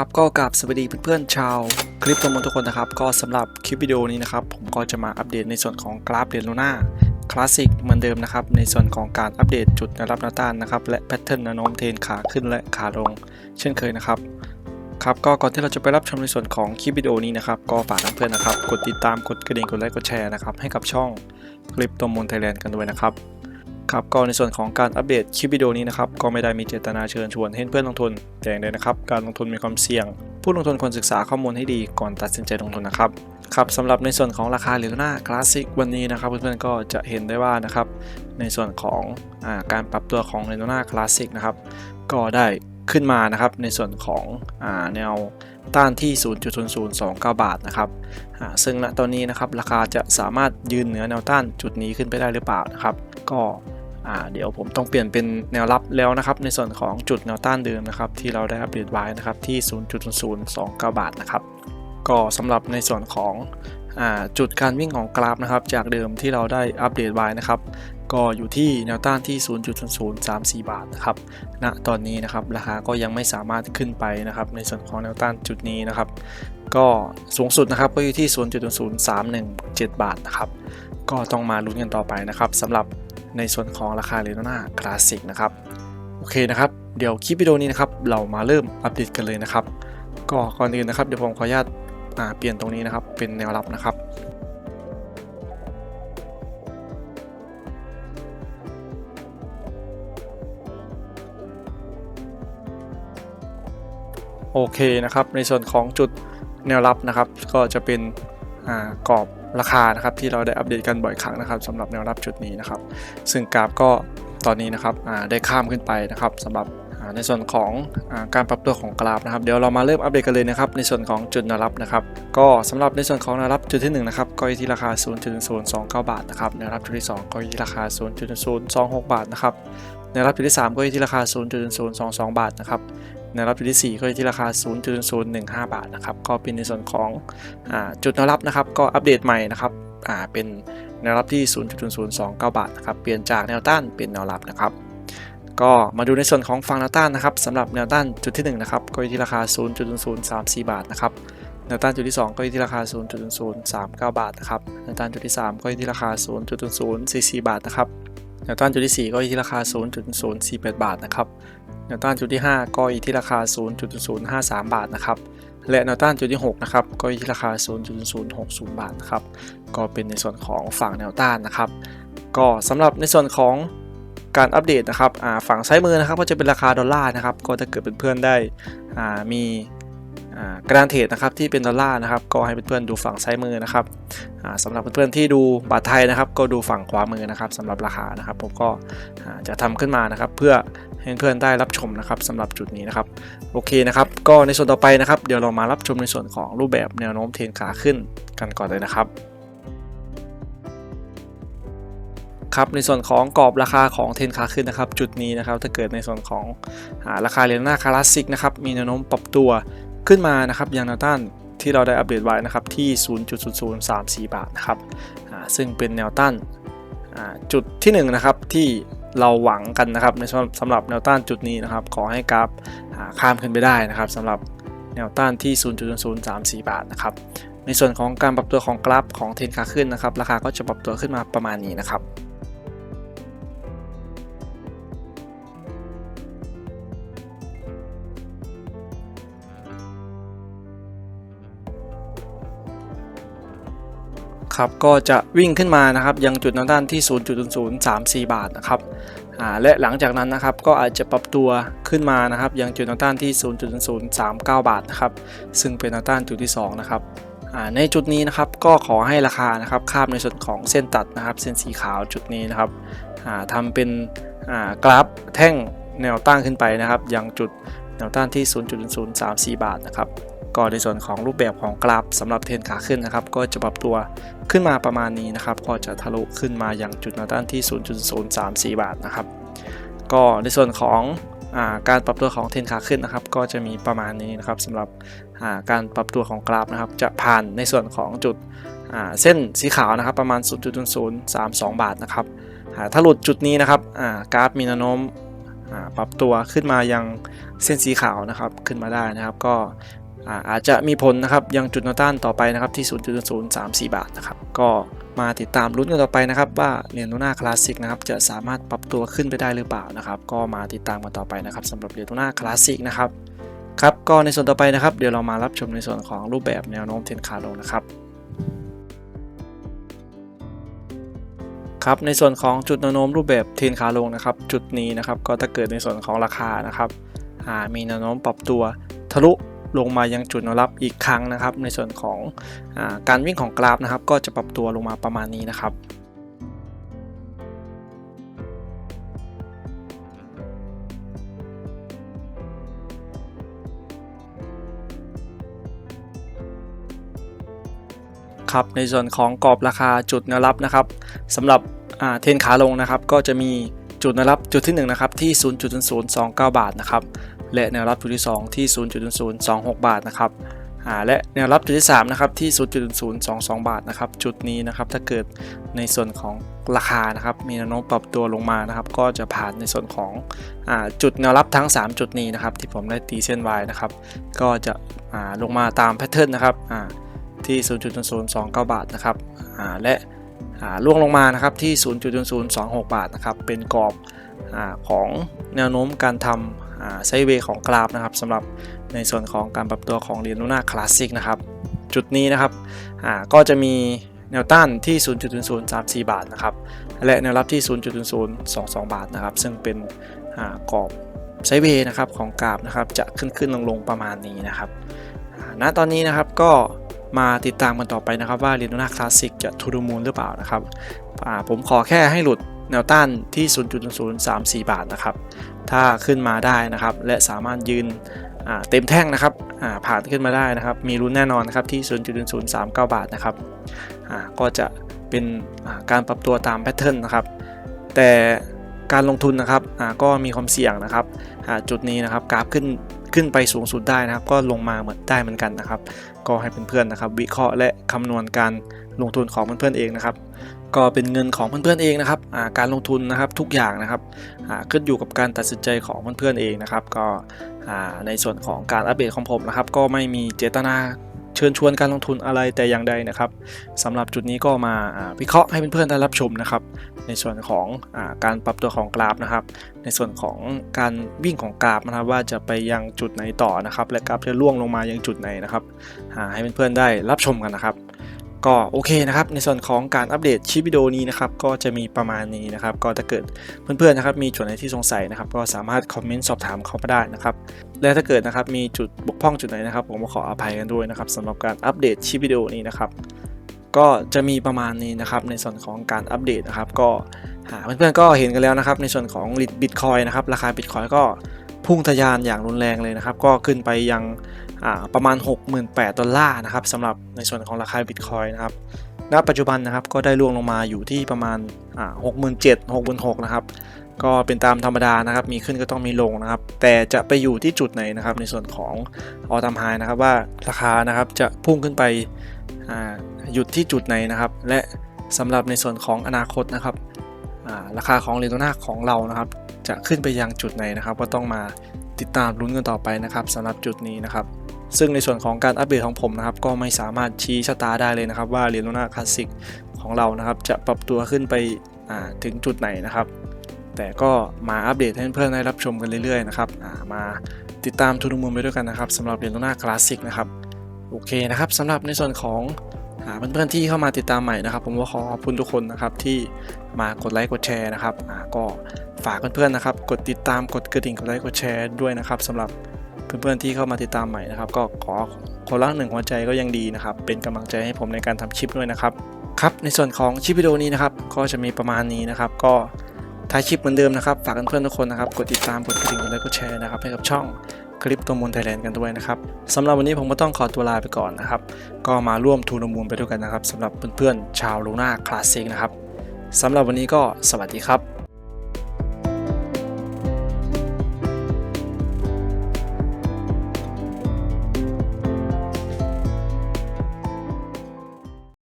ครับก็กราบสวัสดีเพื่อนๆชาว คลิปตัวมนทุกคนนะครับ ก็สำหรับคลิปวิดีโอนี้นะครับ ผมก็จะมาอัปเดตในส่วนของกราฟเรียนลูน่าคลาสสิกเหมือนเดิมนะครับ ในส่วนของการอัปเดตจุดแนวรับแนวต้านนะครับ และแพทเทิร์นแนวโน้มเทนขาขึ้นและขาลง เช่นเคยนะครับครับก็ก่อนที่เราจะไปรับชมในส่วนของคลิปวิดีโอนี้นะครับก็ฝากเพื่อนๆนะครับ กดติดตามกดกระดิ่งกดไลค์กดแชร์นะครับให้กับช่องคลิปตัวมนไทยแลนด์กันด้วยนะครับ ครับก็ในส่วนของการอัปเดตคลิปวิดีโอนี้นะครับก็ไม่ได้มีเจตนาเชิญชวนให้เพื่อนลงทุนแต่อย่างใดนะครับ การลงทุนมีความเสี่ยง ผู้ลงทุนควรศึกษาข้อมูลให้ดีก่อนตัดสินใจลงทุนนะครับครับสำหรับในส่วนของราคาเหรียญหน้าคลาสสิกวันนี้นะครับ เพื่อนๆก็จะเห็นได้ว่านะครับ ในส่วนของอาการปรับตัวของเหรียญหน้าคลาสสิกนะครับก็ได้ขึ้นมานะครับในส่วนของอแนวต้านที่ 0.0029 บาทนะครับซึ่งณตอนนี้นะครับราคาจะสามารถยืนเหนือแนวต้านจุดนี้ขึ้นไปได้หรือเปล่านะครับ ก็ อ่าเดี๋ยวผมต้องเปลี่ยนเป็นแนวรับแล้วนะครับ ในส่วนของจุดแนวต้านเดิมนะครับ ที่เราได้อัปเดตไว้นะครับที่ 0.029 บาทนะครับ ก็สำหรับในส่วนของอจุดการวิ่งของกราฟนะครับ จากเดิมที่เราได้อัปเดตไว้นะครับ ก็อยู่ที่แนวต้านที่ 0.0034 บาทนะครับณตอนนี้นะครับราคาก็ยังไม่สามารถขึ้นไปนะครับ ในส่วนของแนวต้านจุดนี้นะครับ ก็สูงสุดนะครับก็อยู่ที่ 0.0317 บาทนะครับ ก็ต้องมาลุ้นกันต่อไปนะครับสำหรับ ในส่วนของราคาเรโนนาคลาสสิกนะครับโอเคนะครับเดี๋ยวคลิปวิดีโอนี้นะครับเรามาเริ่มอัปเดตกันเลยนะครับ ก็ก่อนอื่นนะครับเดี๋ยวผมขออนุญาตเปลี่ยนตรงนี้นะครับเป็นแนวรับนะครับโอเคนะครับในส่วนของจุดแนวรับนะครับ ก็จะเป็นกรอบ ราคานะครับที่เราได้อัปเดตกันบ่อยครั้งนะครับสำหรับแนวรับจุดนี้นะครับ ซึ่งกราฟก็ตอนนี้นะครับได้ข้ามขึ้นไปนะครับสำหรับในส่วนของอการปรับตัวของกราฟนะครับเดี๋ยวเรามาเริ่มอัปเดตกันเลยนะครับในส่วนของจุดแนวรับนะครับก็สำหรับในส่วนของแนวรับจุดที่1นะครับก็อยู่ที่ราคา 0.029 บาทนะครับแนวรับจุดที่ 2 ก็อยู่ที่ราคา 0.026 บาทนะครับแนวรับจุดที่ 3 ก็อยู่ที่ราคา 0.022 บาทนะครับ แนวรับจุดที่ 4 ก็อยู่ที่ราคา 0.015 บาทนะครับ ก็เป็นในส่วนของอจุดแนวรับนะครับ ก็อัปเดตใหม่นะครับเป็นแนวรับที่0.029 บาทนะครับ เปลี่ยนจากแนวต้านเป็นแนวรับนะครับ ก็มาดูในส่วนของฝั่งแนวต้านนะครับสำหรับแนวต้านจุดที่1นะครับ ก็อยู่ที่ราคา0.034 บาทนะครับแนวต้านจุดที่ 2 ก็อยู่ที่ราคา 0.039 บาทนะครับ แนวต้านจุดที่ 3 ก็อยู่ที่ราคา 0.044 บาทนะครับ แนวต้านจุดที่ 4 ก็อยู่ที่ราคา 0.048 บาทนะครับ แนวต้านจุดที่ 5 ก็อยู่ที่ราคา 0.053 บาทนะครับและแนวต้านจุดที่6นะครับก็อยู่ที่ราคา 0.060 บาทนะครับก็เป็นในส่วนของฝั่งแนวต้านนะครับก็สำหรับในส่วนของการอัปเดตนะครับฝั่งซ้ายมือนะครับก็จะเป็นราคาดอลลาร์นะครับก็จะเกิดเป็นเพื่อนได้มี อ่ากระดเทรดนะครับที่เป็นดอลลาร์นะครับก็ให้เพื่อนๆดูฝั่งซ้ายมือนะครับอ่าสำหรับเพื่อนๆที่ดูบาทไทยนะครับ ก็ดูฝั่งขวามือนะครับสำหรับราคานะครับ ผมก็จะทำขึ้นมานะครับ เพื่อให้เพื่อนๆได้รับชมนะครับสำหรับจุดนี้นะครับโอเคนะครับ ก็ในส่วนต่อไปนะครับ เดี๋ยวเรามารับชมในส่วนของรูปแบบแนวโน้มเทรนขาขึ้นกันก่อนเลยนะครับครับในส่วนของกรอบราคาของเทนขาขึ้นนะครับ จุดนี้นะครับถ้าเกิดในส่วนของอาราคาเหรียญหน้าคลาสสิกนะครับมีแนวโน้มปรับตัว ขึ้นมานะครับยังแนวต้านที่เราได้อัปเดตไว้นะครับที่ 0.0034 บาทนะครับซึ่งเป็นแนวต้านจุดที่1นะครับที่เราหวังกันนะครับในสำหรับแนวต้านจุดนี้นะครับ ขอให้กราฟข้ามขึ้นไปได้นะครับสำหรับแนวต้านที่ 0.0034 บาทนะครับในส่วนของการปรับตัวของกราฟของเทรนขาขึ้นนะครับราคาก็จะปรับตัวขึ้นมาประมาณนี้นะครับ ครับก็จะวิ่งขึ้นมานะครับยังจุดแนวต้านที่ 0.0034 บาทนะครับและหลังจากนั้นนะครับก็อาจจะปรับตัวขึ้นมานะครับยังจุดแนวต้านที่ 0.0039 บาทนะครับซึ่งเป็นแนวต้านจุดที่2นะครับในจุดนี้นะครับก็ขอให้ราคานะครับข้ามในส่วนของเส้นตัดนะครับเส้นสีขาวจุดนี้นะครับอ่าทำเป็นกราฟแท่งแนวตั้งขึ้นไปนะครับยังจุดแนวต้านที่ 0.034 บาทนะครับ ก็ในส่วนของรูปแบบของกราฟสำหรับเทรนขาขึ้นนะครับ ก็จะปรับตัวขึ้นมาประมาณนี้นะครับ ก็จะทะลุขึ้นมาอย่างจุดแนวต้านที่ 0.034 บาทนะครับ ก็ในส่วนของอการปรับตัวของเทรนขาขึ้นนะครับ ก็จะมีประมาณนี้นะครับสำหรับาการปรับตัวของกราฟนะครับ จะผ่านในส่วนของจุดเส้นสีขาวนะครับ ประมาณ 0.032 บาทนะครับถ้าหลุดจุดนี้นะครับกราฟมีแนวโน้มปรับตัวขึ้นมายังเส้นสีขาวนะครับขึ้นมาได้นะครับ ก็ อาจจะมีผลนะครับยังจุดนต้านต่อไปนะครับที่ 0.034 บาทนะครับก็มาติดตามลุ้นกันต่อไปนะครับว่าเหรียญลูน่าคลาสสิกนะครับจะสามารถปรับตัวขึ้นไปได้หรือเปล่านะครับก็มาติดตามกันต่อไปนะครับสำหรับเหรียญลูน่าคลาสสิกนะครับครับก็ในส่วนต่อไปนะครับเดี๋ยวเรามารับชมในส่วนของรูปแบบแนวโน้มเทรนขาลงนะครับครับในส่วนของจุดแนวโน้มรูปแบบเทรนขาลงนะครับจุดนี้นะครับก็ถ้าเกิดในส่วนของราคานะครับมีแนวโน้มปรับตัวทะลุ ลงมายังจุดแนวรับอีกครั้งนะครับ ในส่วนของอาการวิ่งของกราฟนะครับ ก็จะปรับตัวลงมาประมาณนี้นะครับครับในส่วนของกรอบราคาจุดแนวรับนะครับสำหรับเทนขาลงนะครับ ก็จะมีจุดแนวรับจุดที่1นะครับที่ 0.0029 บาทนะครับ และแนวรับจุดที่ 2 ที่ 0.0026 บาทนะครับและแนวรับจุดที่3นะครับที่0.0022 บาทนะครับจุดนี้นะครับถ้าเกิดในส่วนของราคานะครับมีแนวโน้มปรับตัวลงมานะครับ ก็จะผ่านในส่วนของอจุดแนวรับทั้ง 3 จุดนี้นะครับ ที่ผมได้ตีเส้นไว้นะครับ ก็จะลงมาตามแพทเทิร์นนะครับที่ 0.0029 บาทนะครับและล่วงลงมานะครับที่ 0.0026 บาทนะครับเป็นกรอบอของแนวโน้มการทำ ไซเวย์ของกราฟนะครับสำหรับในส่วนของการปรับตัวของเรียนลูน่าคลาสสิกนะครับ จุดนี้นะครับก็จะมีแนวต้านที่ 0.0034 บาทนะครับ และแนวรับที่ 0.0022 บาทนะครับ ซึ่งเป็นกรอบไซเวย์นะครับของกราฟนะครับ จะขึ้นขึ้นลงลงประมาณนี้นะครับณตอนนี้นะครับก็มาติดตามกันต่อไปนะครับว่าเรียน u นาคลาสสิกจะทูดูมูลหรือเปล่านะครับผมขอแค่ให้หลุดแนวต้านที่ 0.034 บาทนะครับ ถ้าขึ้นมาได้นะครับ และสามารถยืนเต็มแท่งนะครับผ่านขึ้นมาได้นะครับ มีลุ้นแน่นอนนะครับที่ 0.039 บาทนะครับก็จะเป็นการปรับตัวตามแพทเทิร์นนะครับ แต่การลงทุนนะครับก็มีความเสี่ยงนะครับจุดนี้นะครับกราฟขึ้นขึ้นไปสูงสุดได้นะครับ ก็ลงมาเหมือนได้เหมือนกันนะครับ ก็ให้เพื่อนๆนะครับ วิเคราะห์และคำนวณการลงทุนของเพื่อนๆเองนะครับ ก็เป็นเงินของเพื่อนๆเองนะครับการลงทุนนะครับทุกอย่างนะครับขึ้นอยู่กับการตัดสินใจของเพื่อนๆเองนะครับ ก็ในส่วนของการอัปเดตของผมนะครับ ก็ไม่มีเจตนาเชิญชวนการลงทุนอะไรแต่อย่างใดนะครับสำหรับจุดนี้ก็มาวิเคราะห์ให้เพื่อนๆได้รับชมนะครับ ในส่วนของอการปรับตัวของกราฟนะครับ ในส่วนของการวิ่งของกราฟนะครับ ว่าจะไปยังจุดไหนต่อนะครับ และกราฟจะล่วงลงมายังจุดไหนนะครับให้เพื่อนๆได้รับชมกันนะครับ ก็โอเคนะครับ ในส่วนของการอัปเดตคลิปวิดีโอนี้นะครับก็จะมีประมาณนี้นะครับ ก็ถ้าเกิดเพื่อนๆนะครับมีจุดไหนที่สงสัยนะครับ ก็สามารถคอมเมนต์สอบถามเข้ามาได้นะครับ และถ้าเกิดนะครับมีจุดบกพร่องจุดไหนนะครับ ผมก็ขออภัยกันด้วยนะครับสำหรับการอัปเดตคลิปวิดีโอนี้นะครับก็จะมีประมาณนี้นะครับในส่วนของการอัปเดตนะครับก็หาเพื่อนๆก็เห็นกันแล้วนะครับ ในส่วนของบิตคอยนะครับราคาบิตคอยก็พุ่งทะยานอย่างรุนแรงเลยนะครับ ก็ขึ้นไปยัง ประมาณ 68,000 ดอลลาร์นะครับสำหรับในส่วนของราคาบิตคอยนะครับณปัจจุบันนะครับก็ได้ล่วงลงมาอยู่ที่ประมาณอ่า67,000 66,000นะครับก็เป็นตามธรรมดานะครับ มีขึ้นก็ต้องมีลงนะครับ แต่จะไปอยู่ที่จุดไหนนะครับ ในส่วนของออทามไฮนะครับว่าราคานะครับจะพุ่งขึ้นไปหยุดที่จุดไหนนะครับ และสำหรับในส่วนของอนาคตนะครับาราคาของเรโตนาของเรานะครับ จะขึ้นไปยังจุดไหนนะครับ ก็ต้องมาติดตามลุ้นกันต่อไปนะครับสำหรับจุดนี้นะครับ ซึ่งในส่วนของการอัปเดตของผมนะครับ ก็ไม่สามารถชี้ชะตาได้เลยนะครับ ว่าเรียนลูน่าคลาสสิกของเรานะครับ จะปรับตัวขึ้นไปถึงจุดไหนนะครับ แต่ก็มาอัปเดตให้เพื่อนๆได้รับชมกันเรื่อยๆนะครับามาติดตามทุนมุมไปด้วยกันนะครับสำหรับเรียนลูน่าคลาสสิกนะครับโอเคนะครับสำหรับในส่วนของเพื่อนๆที่เข้ามาติดตามใหม่นะครับ ผมก็ขอขอบคุณทุกคนนะครับที่มากดไลค์กดแชร์นะครับก็ฝากเพื่อนๆนะครับ กดติดตามกดกระดิ่งกดไลค์กดแชร์ด้วยนะครับสำหรับ เพื่อนๆที่เข้ามาติดตามใหม่นะครับ ก็ขอคนละหนึ่งหัวใจก็ยังดีนะครับ เป็นกำลังใจให้ผมในการทำคลิปด้วยนะครับครับในส่วนของคลิปวิดีโอนี้นะครับ ก็จะมีประมาณนี้นะครับ ก็ท้ายคลิปเหมือนเดิมนะครับ ฝากเพื่อนๆทุกคนนะครับ กดติดตามกดกระดิ่งกดไลค์กดแชร์นะครับให้กับช่องคลิปตัวมูลไทยแลนด์กันด้วยนะครับสำหรับวันนี้ผมก็ต้องขอตัวลาไปก่อนนะครับ ก็มาร่วมทูนมูลไปด้วยกันนะครับสำหรับเพื่อนๆชาวลูน่าคลาสสิกนะครับสำหรับวันนี้ก็สวัสดีครับ